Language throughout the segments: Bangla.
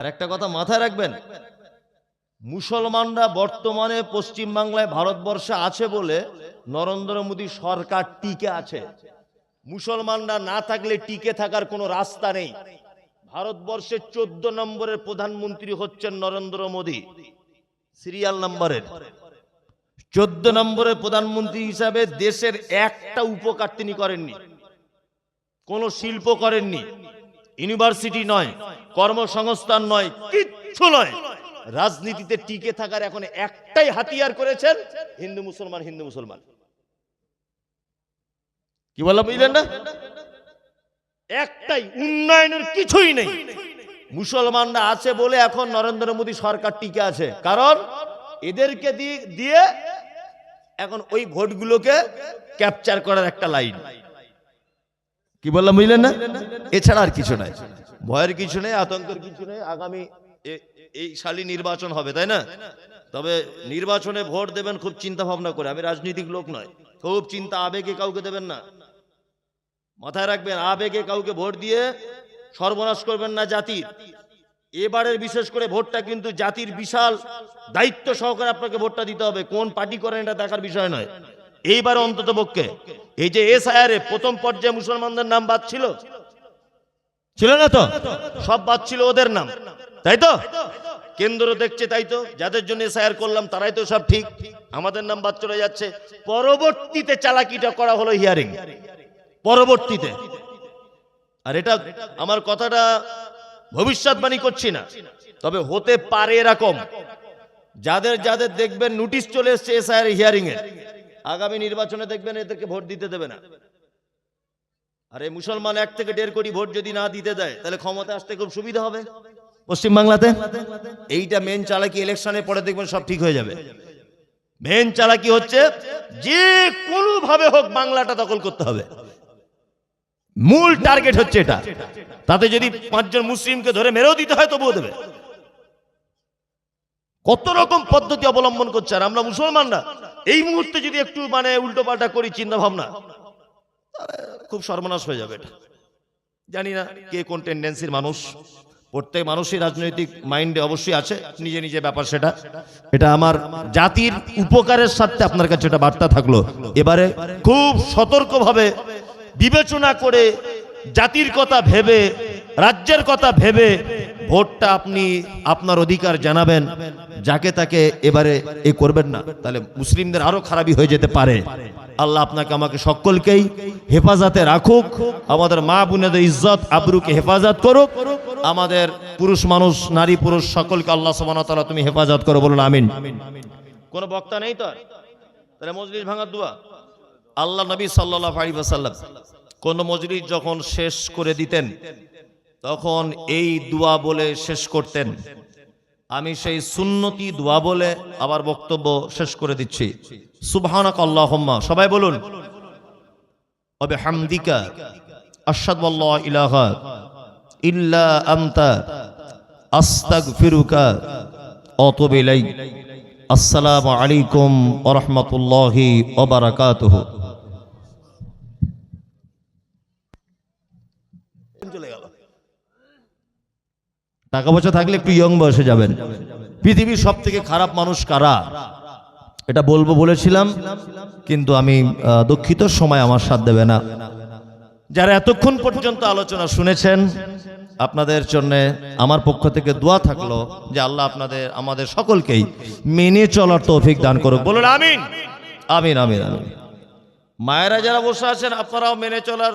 আর একটা কথা মাথায় রাখবেন, মুসলমানরা বর্তমানে পশ্চিম বাংলায় ভারতবর্ষে আছে বলে নরেন্দ্র মোদী সরকার টিকে আছে। মুসলমানরা না থাকলে টিকে থাকার কোনো রাস্তা নেই। ভারতবর্ষের চোদ্দ নম্বরের প্রধানমন্ত্রী হচ্ছেন নরেন্দ্র মোদী, সিরিয়াল নম্বরের। চোদ্দ নম্বরের প্রধানমন্ত্রী হিসাবে দেশের একটা উপকার তিনি করেননি, কোনো শিল্প করেননি, ইউনিভার্সিটি নয়। কর্মসংস্থান নয়, কিচ্ছু নয়। রাজনীতিতে টিকে থাকার এখন একটাই হাতিয়ার করেছেন হিন্দু মুসলমান হিন্দু মুসলমান। কি বললাম বুঝলেন না? একটাই, উন্নয়নের কিছুই নেই। মুসলমানরা আছে বলে এখন নরেন্দ্র মোদী সরকার টিকে আছে। কারণ এদেরকে দিয়ে- এখন ওই ভোটগুলোকে ক্যাপচার করার একটা লাইন। কি বললাম বুঝলেন না? এছাড়া আর কিছু নাই ভয়ের কিছু নেই, আতঙ্কের কিছু নেই। আগামী এই সালি নির্বাচন হবে, তাই না? তবে নির্বাচনে ভোট দেবেন খুব চিন্তা ভাবনা করে। আমি রাজনৈতিক লোক নয়। খুব চিন্তা, আবেগে কাউকে দেবেন না। মাথায় রাখবেন, আবেগে কাউকে ভোট দিয়ে সর্বনাশ করবেন না জাতির এবারের বিশেষ করে ভোটটা কিন্তু জাতির বিশাল দায়িত্ব সহকারে আপনাকে ভোটটা দিতে হবে। কোন পার্টি করেন এটা দেখার বিষয় নয়। এইবার অন্তত পক্ষে এই যে এস আয়ারে প্রথম পর্যায়ে মুসলমানদের নাম বাদ ছিল ছিল না তো? সব বাদ ছিল ওদের নাম। তাই তো? কেন্দ্র দেখছে, তাই তো? যাদের জন্য এসআইআর করলাম, তারাই তো সব ঠিক। আমাদের নাম বাদ চলে যাচ্ছে। পরবর্তীতে চালাকিটা করা হলো হিয়ারিং পরবর্তীতে। আর এটা আমার কথাটা ভবিষ্যৎবাণী করছি না। তবে হতে পারে এরকম। যাদের যাদের দেখবেন নোটিশ চলে এসছে এসআইআর হিয়ারিং এ আগামী নির্বাচনে দেখবেন এদেরকে ভোট দিতে দেবে না। আরে মুসলমান এক থেকে দেড় কোটি ভোট যদি না দিতে দেয়, তাহলে ক্ষমতা আসতে খুব সুবিধা হবে। পশ্চিম বাংলাতে? এইটা মেন চালাকি ইলেকশনের পরে দেখবেন সব ঠিক হয়ে যাবে। মেন চালাকি হচ্ছে যে কোনো ভাবে হোক বাংলাটা দখল করতে হবে। মূল টার্গেট হচ্ছে এটা। তাতে যদি পাঁচজন মুসলিমকে ধরে মেরেও দিতে হয়, তবুও দেবে। কত রকম পদ্ধতি অবলম্বন করছে, আর আমরা মুসলমানরা এই মুহূর্তে যদি একটু মানে উল্টো পাল্টা করি চিন্তা ভাবনা খুব সর্বনাশ হয়ে যাবে এটা। জানি না কে কোন টেন্ডেন্সির মানুষ। প্রত্যেক মানুষই রাজনৈতিক মাইন্ডে অবশ্যই আছে, নিজে নিজে ব্যাপার সেটা। এটা আমার জাতির উপকারের সাথে আপনার কাছে এটা বার্তা থাকল। এবারে খুব সতর্কভাবে বিবেচনা করে জাতির কথা ভেবে, রাজ্যের কথা ভেবে ভোটটা আপনি আপনার অধিকার জানাবেন। যাকে তাকে এবারে এ করবেন না। তাহলে মুসলিমদের আরও খারাপই হয়ে যেতে পারে। আল্লাহ আপনাকে আমাকে সকলকেই হেফাজতে রাখুক, আমাদের মা বোনেদের ইজ্জত, আবরুকে হেফাজত করুক, আমাদের পুরুষ মানুষ, নারী পুরুষ সকলকে আল্লাহ তাআলা তুমি হেফাজত করো, বলুন আমিন। কোন বক্তা নেই তো মজলিস ভাঙার দোয়া। আল্লাহ নবী সাল্লাল্লাহু আলাইহি ওয়াসাল্লাম কোন মজলিস যখন শেষ করে দিতেন, তখন এই দোয়া বলে শেষ করতেন। আমি সেই সুন্নতি দোয়া বলে আবার বক্তব্য শেষ করে দিচ্ছি। সুবহানাক আল্লাহুম্মা সবাই বলুন। ওয়া বিহামদিকা আশহাদু আল্লা ইলাহা ইল্লা আনতা, আস্তাগফিরুকা আতুবু ইলাইক। আসসালামু আলাইকুম ওয়া রাহমাতুল্লাহি ওয়া বারাকাতুহু চলে গেল টাকা পয়সা থাকলে একটু ইয়ং বয়সে যাবেন। পৃথিবীর সব থেকে খারাপ মানুষ কারা? এটা বলব বলেছিলাম, কিন্তু আমি দুঃখিত সময় আমার সাথ দেবে না। যারা এতক্ষণ পর্যন্ত আলোচনা শুনেছেন, আপনাদের জন্য আমার পক্ষ থেকে দোয়া থাকল যে আল্লাহ আপনাদের, আমাদের সকলকেই মেনে চলার তৌফিক দান করুক। বলুন, আমিন। আমিন আমিন আমিন। মায়েরা যারা বসে আছেন, আপনারাও মেনে চলার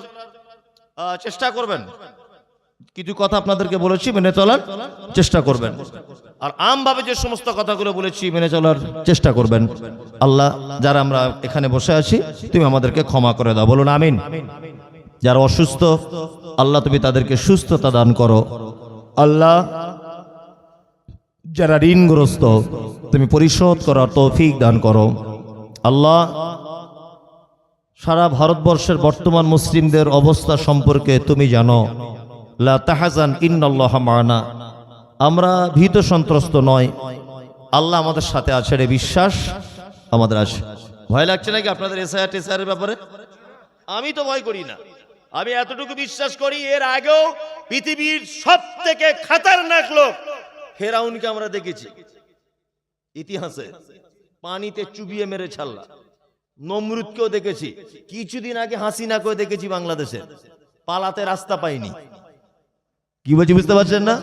চেষ্টা করবেন। কিছু কথা আপনাদেরকে বলেছি, মেনে চলার চেষ্টা করবেন। আর আমভাবে যে সমস্ত কথাগুলো বলেছি, মেনে চলার চেষ্টা করবেন। আল্লাহ, যারা আমরা এখানে বসে আছি, তুমি আমাদেরকে ক্ষমা করে দাও। বলুন, আমিন। যারা অসুস্থ, আল্লাহ তুমি তাদেরকে সুস্থতা দান করো। আল্লাহ, যারা ঋণগ্রস্ত, তুমি পরিশোধ করার তৌফিক দান করো। আল্লাহ, সারা ভারতবর্ষের বর্তমান মুসলিমদের অবস্থা সম্পর্কে তুমি জানো। লা আমরা ভীত সন্ত্রস্ত নয়। আল্লাহ আমাদের সাথে আছে রে বিশ্বাস। আমাদের আছে। ভয় লাগছে নাকি আপনাদের এসআইআর টেসআইআর ব্যাপারে? আমি তো ভয় করি না। আমি এতটুকু বিশ্বাস করি, এর আগেও পৃথিবীর সব থেকে খাতারনাক লোক ফেরাউনকে আমরা দেখেছি। ইতিহাসে পানিতে চুবিয়ে মেরে ছাড়লা। নমরুদকেও দেখেছি। কিছুদিন আগে হাসিনাকেও দেখেছি বাংলাদেশে। পালাতে রাস্তা পাইনি। কি বলছি বুঝতে পারছেন না?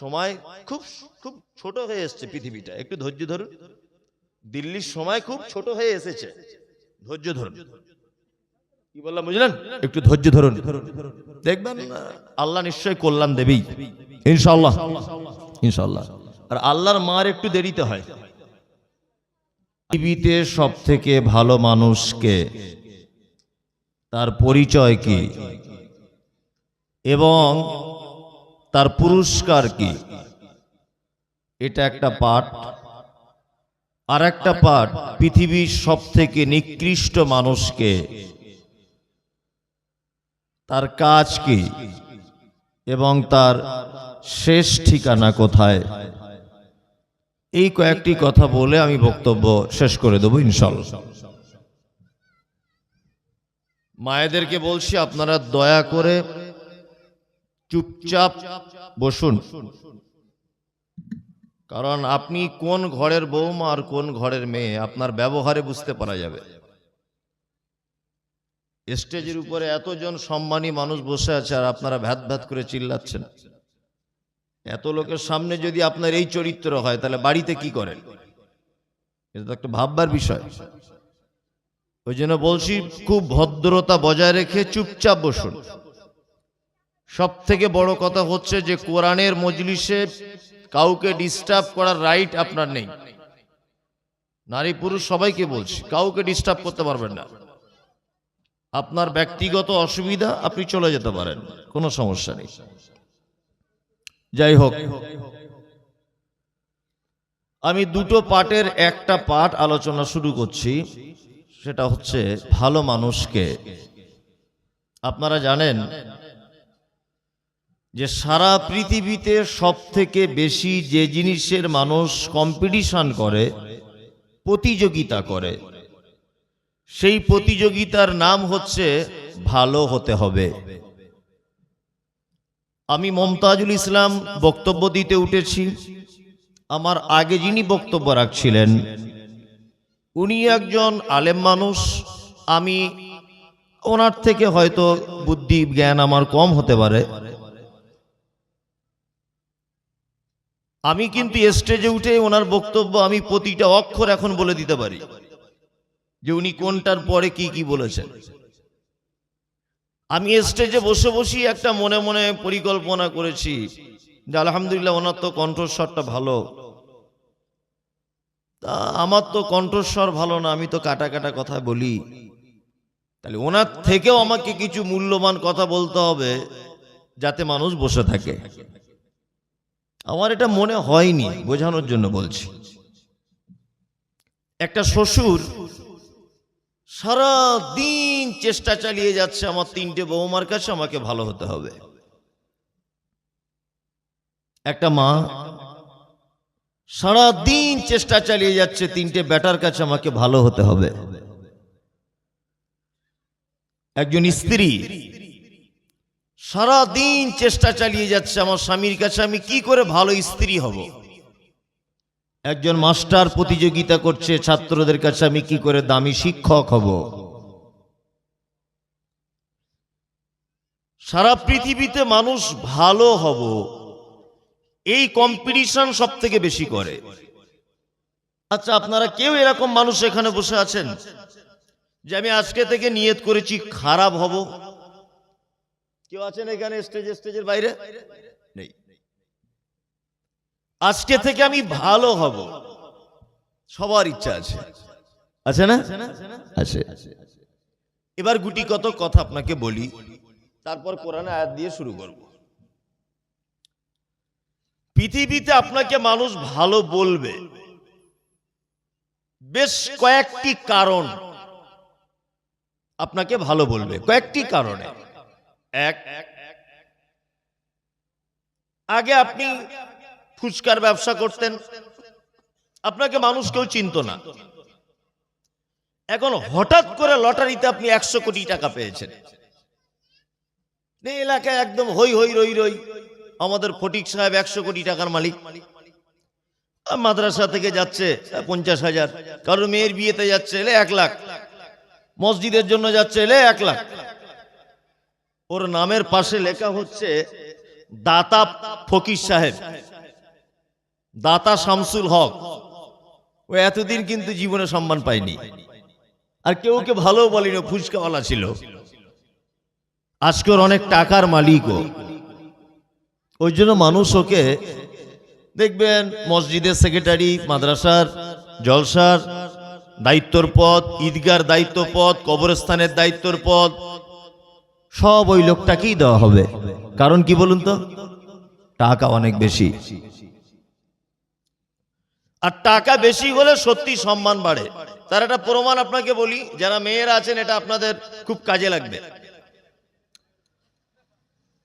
সময় খুব খুব ছোট হয়ে এসছে পৃথিবীটা। একটু ধৈর্য ধরুন। দিল্লির সময় খুব ছোট হয়ে এসেছে। ধৈর্য ধরুন। কি বললাম, বুঝলেন? একটু ধৈর্য ধরুন। দেখবেন, আল্লাহ নিশ্চয় কল্যাণ দেবেই। ইনশাল্লাহ ইনশাল্লাহ আর আল্লাহর মার একটু দেরিতে হয়। পৃথিবীতে সব থেকে ভালো মানুষকে, তার পরিচয় কি? এবং তার পুরস্কার কি? এটা একটা পাঠ। আর একটা পাঠ, পৃথিবীর সব থেকে নিকৃষ্ট মানুষকে। তার কাজ কি? এবং তার শেষ ঠিকানা কোথায়? এই কয়েকটি কথা বলে আমি বক্তব্য শেষ করে দেবো ইনশাল্লাহ মায়েদেরকে বলছি, আপনারা দয়া করে চুপচাপ বসুন। কারণ আপনি কোন ঘরের বৌমা আর কোন ঘরের মেয়ে, আপনার ব্যবহারে বুঝতে পারা যাবে। স্টেজের উপরে এতজন সম্মানী মানুষ বসে আছে আর আপনারা ভ্যাত ভ্যাত করে চিল্লাচ্ছেন। এত লোকের সামনে যদি আপনার এই চরিত্র হয়, তাহলে বাড়িতে কি করেন? এটা তো একটা ভাববার বিষয়। ওই জন্য বলছি, খুব ভদ্রতা বজায় রেখে চুপচাপ বসুন। সব থেকে বড় কথা হচ্ছে যে কোরআনের মজলিসে কাউকে ডিস্টার্ব করার রাইট আপনার নেই। নারী পুরুষ সবাইকে বলছি, কাউকে ডিস্টার্ব করতে পারবেন না। আপনার ব্যক্তিগত অসুবিধা, আপনি চলে যেতে পারেন, কোনো সমস্যা নেই। যাই হোক, আমি দুটো পার্টের একটা পাঠ আলোচনা শুরু করছি, সেটা হচ্ছে ভালো মানুষকে। আপনারা জানেন যে সারা পৃথিবীতে সব থেকে বেশি যে জিনিসের মানুষ কম্পিটিশন করে, প্রতিযোগিতা করে, সেই প্রতিযোগিতার নাম হচ্ছে ভালো হতে হবে। আমি মমতাজুল ইসলাম বক্তব্য দিতে উঠেছি। আমার আগে যিনি বক্তব্য রাখছিলেন, উনি একজন আলেম মানুষ। আমি ওনার থেকে হয়তো বুদ্ধি, জ্ঞান আমার কম হতে পারে। আমি কিন্তু স্টেজে উঠে ওনার বক্তব্য আমি প্রতিটা অক্ষর এখন বলে দিতে পারি। যে উনি কোনটার পরে কি কি বলেছেন। আমি স্টেজে বসে বসেই একটা মনে মনে পরিকল্পনা করেছি যে আলহামদুলিল্লাহ ওনার তো কণ্ঠস্বরটা ভালো। তা আমার তো কণ্ঠস্বর ভালো না, আমি তো কাটা কাটা কথা বলি। তাহলে ওনার থেকেও আমাকে কিছু মূল্যবান কথা বলতে হবে যাতে মানুষ বসে থাকে। আমার এটা মনে হয়নি, বোঝানোর জন্য বলছি। একটা শ্বশুর সারা দিন চেষ্টা চালিয়ে যাচ্ছে আমার তিনটে বৌমার কাছে, আমাকে ভালো হতে হবে। একটা মা সারা দিন চেষ্টা চালিয়ে যাচ্ছে তিনটে বেটার কাছে, আমাকে ভালো হতে হবে। একজন স্ত্রী সারা দিন চেষ্টা চালিয়ে যাচ্ছে আমার স্বামীর কাছে, আমি কি করে ভালো স্ত্রী হব? একজন মাস্টার প্রতিযোগিতা করছে, ছাত্রদের কাছে আমি কি করে দামি শিক্ষক হব? সারা পৃথিবীতে মানুষ ভালো হব, এই কম্পিটিশন সব থেকে বেশি করে। আচ্ছা আপনারা কেউ এরকম মানুষ এখানে বসে আছেন যে আমি আজকে থেকে নিয়ত করেছি খারাপ হব? কেউ আছেন এখানে স্টেজ স্টেজের বাইরে? নেই। আজকে থেকে আমি ভালো হব। সবার ইচ্ছা আছে। আছে না? আছে। এবার গুটি কত কথা আপনাকে বলি, তারপর কোরআনে আয়াত দিয়ে শুরু করব। পৃথিবীতে আপনাকে মানুষ ভালো বলবে। বেশ কয়েকটি কারণ আপনাকে ভালো বলবে। কয়েকটি কারণে। আগে আপনি ফুচকার ব্যবসা করতেন। আপনাকে মানুষ কেউ চিনত না। এখন হঠাৎ করে লটারিতে আপনি একশো কোটি টাকা পেয়েছেন। এলাকায় একদম হই হই রই রই আমাদের ফটিক সাহেব একশো কোটি টাকার মালিক। মাদ্রাসা থেকে যাচ্ছে পঞ্চাশ হাজার। কারোর মেয়ের বিয়েতে যাচ্ছে এলে এক লাখ। মসজিদের জন্য যাচ্ছে এলে এক লাখ। ওর নামের পাশে লেখা হচ্ছে দাতা ফকির সাহেব। দাতা শামসুল হক। ও এতদিন কিন্তু জীবনে সম্মান পায়নি। আর কেউ কে ভালো বলিনি ফুচকাওয়ালা ছিল। আজকের অনেক টাকার মালিকও ওই জন্য মানুষ ওকে দেখবেন মসজিদের সেক্রেটারি, মাদ্রাসার জলসার দায়িত্বর পদ, ঈদগার দায়িত্ব পদ, কবরস্থানের দায়িত্বর পদ সব ওই লোকটাকেই দেওয়া হবে। কারণ কি বলুন তো? টাকা অনেক বেশি। আর টাকা বেশি হলে সত্যি সম্মান বাড়ে। তার একটা প্রমাণ আপনাকে বলি, যারা মেয়েরা আছেন, এটা আপনাদের খুব কাজে লাগবে।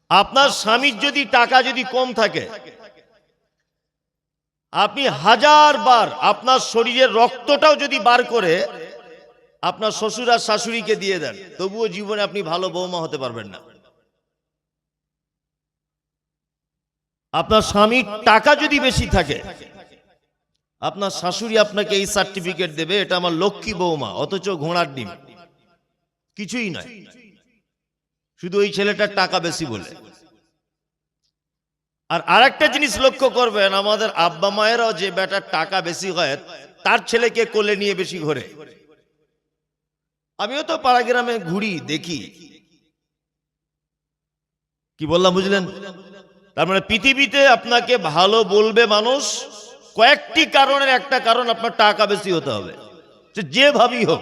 আপনার স্বামীর যদি টাকা যদি কম থাকে, আপনি হাজার বার আপনার শরীরের রক্তটাও যদি বার করে আপনার শ্বশুর আর শাশুড়িকে দিয়ে দেন, তবুও জীবনে আপনি ভালো বৌমা হতে পারবেন না। আপনার স্বামীর টাকা যদি বেশি থাকে, আপনার শাশুড়ি আপনাকে এই সার্টিফিকেট দেবে, এটা আমার লক্ষ্মী বৌমা, অথচ ঘোড়ার ডিম। কিছুই নয়। শুধু ওই ছেলেটার টাকা বেশি বলে। আর আরেকটা জিনিস লক্ষ্য করবেন, আমাদের আব্বা মায়েরাও যে বেটার টাকা বেশি হয়, তার ছেলেকে কোলে নিয়ে বেশি ঘোরে। আমিও তো পাড়া গ্রামে ঘুরি, দেখি। কি বললাম, বুঝলেন? তার মানে পৃথিবীতে আপনাকে ভালো বলবে মানুষ, কয়েকটি কারণের একটা কারণ আপনার টাকা বেশি হতে হবে। যেভাবেই হোক।